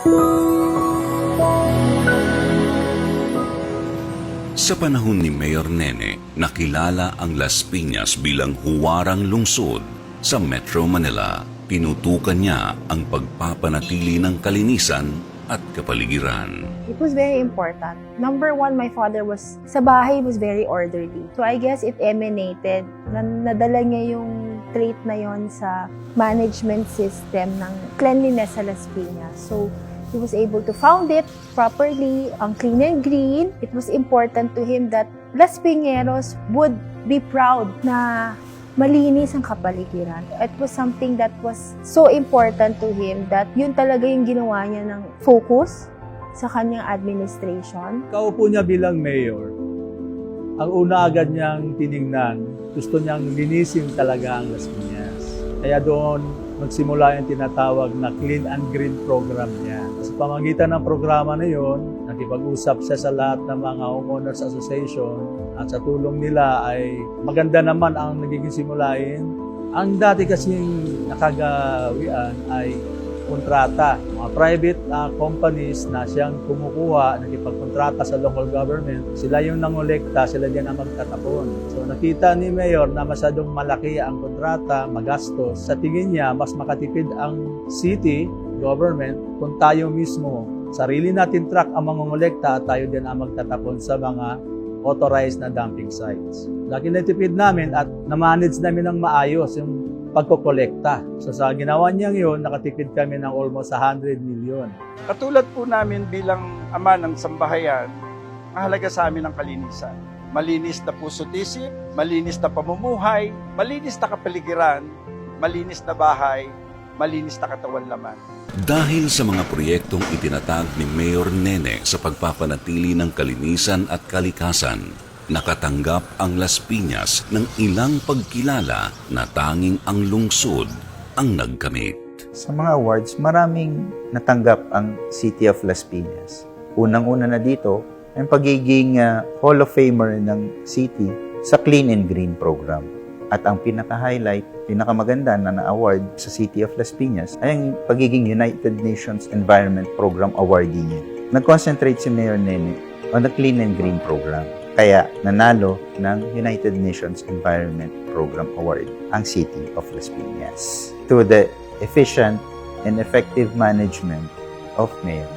Sa panahon ni Mayor Nene, nakilala ang Las Piñas bilang huwarang lungsod sa Metro Manila. Tinutukan niya ang pagpapanatili ng kalinisan at kapaligiran. It was very important. Number one, my father was, sa bahay, was very orderly. So I guess it emanated, na nadala niya yung trait na yon sa management system ng cleanliness sa Las Piñas. So he was able to found it properly, ang clean and green. It was important to him that Las Piñeros would be proud na malinis ang kapaligiran. It was something that was so important to him that yun talaga yung ginawa niya ng focus sa kanyang administration. Kaupo niya bilang mayor, ang una agad niyang tiningnan, gusto niyang linisin talaga ang Las Piñas. Kaya doon magsimula yung tinatawag na Clean and Green program niya. Sa pamagitan ng programa na yon, nakipag-usap siya sa lahat ng mga homeowners association at sa tulong nila ay maganda naman ang nagiging simulain. Ang dati kasing nakagawian ay kontrata. Mga private uh, companies na siyang kumukuha, nakipagkontrata sa local government, sila yung nangolekta, sila din ang magtatapon. So nakita ni Mayor na masyadong malaki ang kontrata, magastos. Sa tingin niya, mas makatipid ang city government kung tayo mismo, sarili natin truck ang mangongolekta tayo din ang magtatapon sa mga authorized na dumping sites. Laki na tipid namin at na-manage namin ng maayos yung pagkokolekta. So sa ginawa niyang yun, nakatipid kami ng almost 100 million. Katulad po namin bilang ama ng sambahayan, mahalaga sa amin ang kalinisan. Malinis na puso't isip, malinis na pamumuhay, malinis na kapaligiran, malinis na bahay, malinis na katawan laman. Dahil sa mga proyektong itinatag ni Mayor Nene sa pagpapanatili ng kalinisan at kalikasan, nakatanggap ang Las Piñas ng ilang pagkilala na tanging ang lungsod ang nagkamit. Sa mga awards, maraming natanggap ang City of Las Piñas. Unang-una na dito, ang pagiging ah, Hall of Famer ng city sa Clean and Green program. At ang pinaka-highlight, pinakamaganda na na-award sa City of Las Piñas ay ang pagiging United Nations Environment Program awardee niya. Nag-concentrate si Mayor Nene on the Clean and Green program. Kaya nanalo ng United Nations Environment Program Award ang City of Las Piñas. To the efficient and effective management of Mayor